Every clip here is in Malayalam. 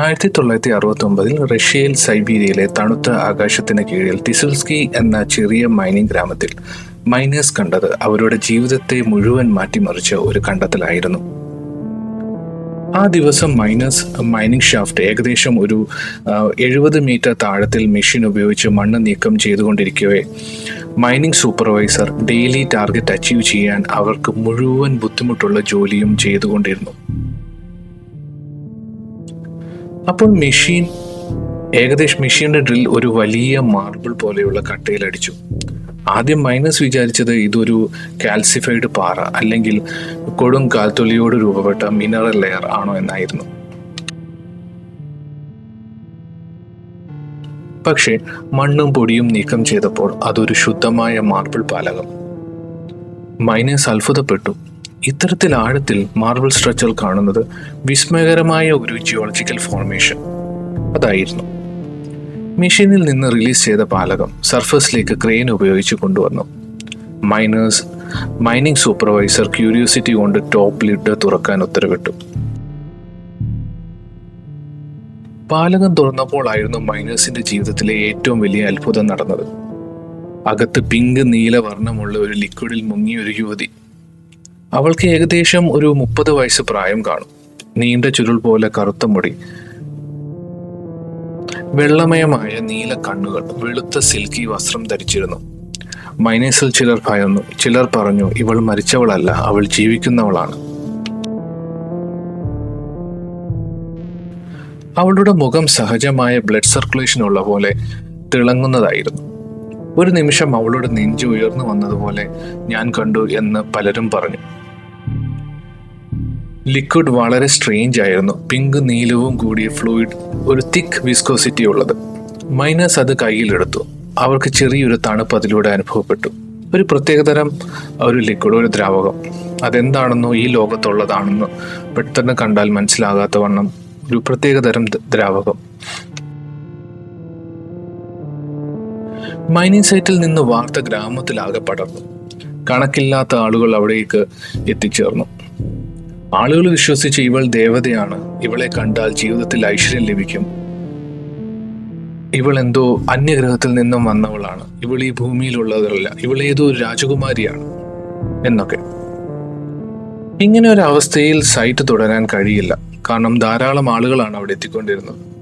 ആയിരത്തി തൊള്ളായിരത്തി അറുപത്തി ഒമ്പതിൽ റഷ്യയിൽ സൈബീരിയയിലെ തണുത്ത ആകാശത്തിന് കീഴിൽ ടിസുൽസ്കി എന്ന ചെറിയ മൈനിങ് ഗ്രാമത്തിൽ മൈനേഴ്സ് കണ്ടത് അവരുടെ ജീവിതത്തെ മുഴുവൻ മാറ്റിമറിച്ച ഒരു കണ്ടെത്തലായിരുന്നു. ആ ദിവസം മൈനസ് മൈനിങ് ഷാഫ്റ്റ് ഏകദേശം ഒരു എഴുപത് മീറ്റർ താഴത്തിൽ മെഷീൻ ഉപയോഗിച്ച് മണ്ണ് നീക്കം ചെയ്തുകൊണ്ടിരിക്കവേ mining supervisor daily target achieve ചെയ്യാൻ അവർക്ക് മുഴുവൻ ബുദ്ധിമുട്ടുള്ള ജോലിയും ചെയ്തുകൊണ്ടിരുന്നു. അപ്പോൾ മെഷീൻ ഏകദേശം മെഷീന്റെ ഡ്രിൽ ഒരു വലിയ മാർബിൾ പോലെയുള്ള കട്ടയിൽ അടിച്ചു. ആദ്യം മൈനസ് വിചാരിച്ചത് ഇതൊരു കാൽസിഫൈഡ് പാറ അല്ലെങ്കിൽ കൊടും കാൽത്തൊലിയോട് രൂപപ്പെട്ട മിനറൽ ലെയർ ആണോ എന്നായിരുന്നു. പക്ഷേ മണ്ണും പൊടിയും നീക്കം ചെയ്തപ്പോൾ അതൊരു ശുദ്ധമായ മാർബിൾ പാലകം. മൈനസ് അത്ഭുതപ്പെട്ടു. ഇത്തരത്തിൽ ആഴത്തിൽ മാർബിൾ സ്ട്രക്ചർ കാണുന്നത് വിസ്മയകരമായ ഒരു ജിയോളജിക്കൽ ഫോർമേഷൻ അതായിരുന്നു. മെഷീനിൽ നിന്ന് റിലീസ് ചെയ്ത പാലകം സർഫസിലേക്ക് ക്രെയിൻ ഉപയോഗിച്ച് കൊണ്ടുവന്നു. മൈനേഴ്സ് മൈനിങ് സൂപ്പർവൈസർ ക്യൂരിയോസിറ്റി കൊണ്ട് ടോപ്പ് ലിഡ് തുറക്കാൻ ഉത്തരവിട്ടു. പാലകം തുറന്നപ്പോഴായിരുന്നു മൈനേഴ്സിന്റെ ജീവിതത്തിലെ ഏറ്റവും വലിയ അത്ഭുതം നടന്നത്. അകത്ത് പിങ്ക് നീല വർണമുള്ള ഒരു ലിക്വിഡിൽ മുങ്ങിയ ഒരു യുവതി അവൾക്ക് ഏകദേശം ഒരു മുപ്പത് വയസ്സ് പ്രായം കാണും. നീണ്ട ചുരുൾ പോലെ കറുത്ത മുടി വെള്ളമയമായ നീല കണ്ണുകൾ വെളുത്ത സിൽക്കി വസ്ത്രം ധരിച്ചിരുന്നു. മൈനസിൽ ചിലർ ഭയന്നു. ചിലർ പറഞ്ഞു ഇവൾ മരിച്ചവളല്ല അവൾ ജീവിക്കുന്നവളാണ്. അവളുടെ മുഖം സഹജമായ ബ്ലഡ് സർക്കുലേഷൻ ഉള്ള പോലെ തിളങ്ങുന്നതായിരുന്നു. ഒരു നിമിഷം അവളുടെ നെഞ്ചു ഉയർന്നു വന്നതുപോലെ ഞാൻ കണ്ടു എന്ന് പലരും പറഞ്ഞു. ലിക്വിഡ് വളരെ സ്ട്രേഞ്ച് ആയിരുന്നു. പിങ്ക് നീലവും കൂടിയ ഫ്ലൂയിഡ് ഒരു തിക്ക് വിസ്കോസിറ്റി ഉള്ളത്. മൈനസ് അത് കയ്യിലെടുത്തു അവർക്ക് ചെറിയൊരു തണുപ്പ് അതിലൂടെ അനുഭവപ്പെട്ടു. ഒരു പ്രത്യേകതരം ഒരു ലിക്വിഡ് ഒരു ദ്രാവകം. അതെന്താണെന്നോ ഈ ലോകത്തുള്ളതാണെന്നോ പെട്ടെന്ന് കണ്ടാൽ മനസ്സിലാകാത്ത വണ്ണം ഒരു പ്രത്യേകതരം ദ്രാവകം. മൈനിങ് സൈറ്റിൽ നിന്ന് വാർത്ത ഗ്രാമത്തിലാകെ പടർന്നു. കണക്കില്ലാത്ത ആളുകൾ അവിടേക്ക് എത്തിച്ചേർന്നു. ആളുകൾ വിശ്വസിച്ച് ഇവൾ ദേവതയാണ്. ഇവളെ കണ്ടാൽ ജീവിതത്തിൽ ഐശ്വര്യം ലഭിക്കും. ഇവൾ എന്തോ അന്യഗ്രഹത്തിൽ നിന്നും വന്നവളാണ്. ഇവൾ ഈ ഭൂമിയിലുള്ളതല്ല ഇവൾ ഏതോ ഒരു രാജകുമാരിയാണ് എന്നൊക്കെ. ഇങ്ങനെ ഒരു അവസ്ഥയിൽ സൈറ്റ് തുടരാൻ കഴിയില്ല. കാരണം ധാരാളം ആളുകളാണ് അവിടെ എത്തിക്കൊണ്ടിരുന്നത്.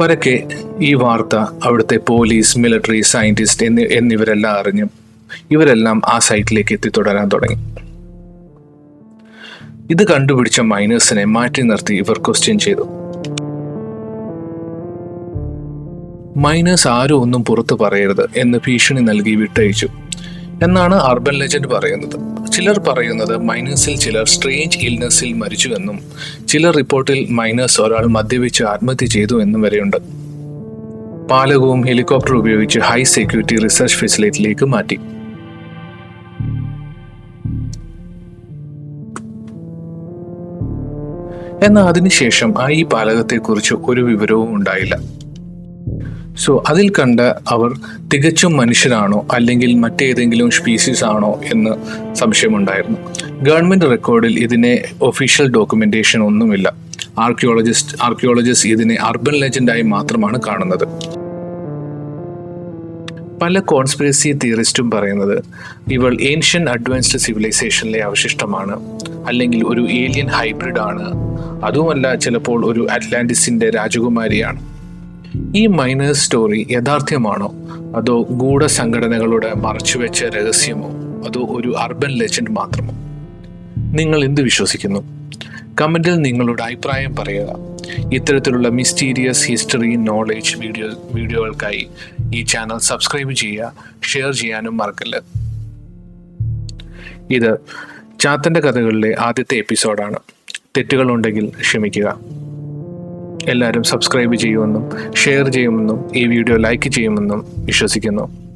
പരക്കെ ഈ വാർത്ത അവിടുത്തെ പോലീസ് മിലിറ്ററി സയന്റിസ്റ്റ് എന്നി എന്നിവരെല്ലാം അറിഞ്ഞു ഇവരെല്ലാം ആ സൈറ്റിലേക്ക് എത്തി തുടരാൻ തുടങ്ങി. ഇത് കണ്ടുപിടിച്ച മൈനേഴ്സിനെ മാറ്റി നിർത്തി ഇവർ ക്വസ്റ്റ്യൻ ചെയ്തു. മൈനേഴ്സ് ആരും ഒന്നും പുറത്തു പറയരുത് എന്ന് ഭീഷണി നൽകി വിട്ടയച്ചു. എന്നാണ് അർബൻ ലെജൻഡ് പറയുന്നത്. ചിലർ പറയുന്നത് മൈനേഴ്സിൽ ചിലർ സ്ട്രേഞ്ച് ഇൽനെസ്സിൽ മരിച്ചുവെന്നും ചിലർ റിപ്പോർട്ടിൽ മൈനേഴ്സ് ഒരാൾ മദ്യപിച്ച് ആത്മഹത്യ ചെയ്തു എന്നും വരെയുണ്ട്. പാലകവും ഹെലികോപ്റ്റർ ഉപയോഗിച്ച് ഹൈ സെക്യൂരിറ്റി റിസർച്ച് ഫെസിലിറ്റിയിലേക്ക് മാറ്റി. എന്നാൽ അതിനുശേഷം ആ ഈ പാലകത്തെക്കുറിച്ച് ഒരു വിവരവും ഉണ്ടായില്ല. സോ അതിൽ കണ്ട അവർ തികച്ചും മനുഷ്യരാണോ അല്ലെങ്കിൽ മറ്റേതെങ്കിലും സ്പീസീസ് ആണോ എന്ന് സംശയമുണ്ടായിരുന്നു. ഗവൺമെന്റ് റെക്കോർഡിൽ ഇതിനെ ഒഫീഷ്യൽ ഡോക്യുമെന്റേഷൻ ഒന്നുമില്ല. ആർക്കിയോളജിസ്റ്റ് ആർക്കിയോളജിസ്റ്റ് ഇതിനെ അർബൻ ലെജൻഡായി മാത്രമാണ് കാണുന്നത്. പല കോൺസ്പിറസി തിയറിസ്റ്റും പറയുന്നത് ഇവൾ ഏൻഷ്യൻ അഡ്വാൻസ്ഡ് സിവിലൈസേഷനിലെ അവശിഷ്ടമാണ്. അല്ലെങ്കിൽ ഒരു ഏലിയൻ ഹൈബ്രിഡ് ആണ്. അതുമല്ല ചിലപ്പോൾ ഒരു അറ്റ്ലാന്റിസിന്റെ രാജകുമാരിയാണ്. ഈ മൈനേഴ്സ് സ്റ്റോറി യഥാർത്ഥ്യമാണോ? അതോ ഗൂഢസംഘടനകളുടെ മറച്ചുവെച്ച രഹസ്യമോ? അതോ ഒരു അർബൻ ലെജൻഡ് മാത്രമോ? നിങ്ങൾ എന്ത് വിശ്വസിക്കുന്നു? കമന്റിൽ നിങ്ങളുടെ അഭിപ്രായം പറയുക. ഇത്തരത്തിലുള്ള മിസ്റ്റീരിയസ് ഹിസ്റ്ററി നോളേജ് വീഡിയോ വീഡിയോകൾക്കായി ഈ ചാനൽ സബ്സ്ക്രൈബ് ചെയ്യുക ഷെയർ ചെയ്യാനും മറക്കല്ല. ഇത് ചാത്തന്റെ കഥകളിലെ ആദ്യത്തെ എപ്പിസോഡാണ് തെറ്റുകളുണ്ടെങ്കിൽ ക്ഷമിക്കുക. എല്ലാവരും സബ്സ്ക്രൈബ് ചെയ്യുമെന്നും ഷെയർ ചെയ്യുമെന്നും ഈ വീഡിയോ ലൈക്ക് ചെയ്യുമെന്നും വിശ്വസിക്കുന്നു.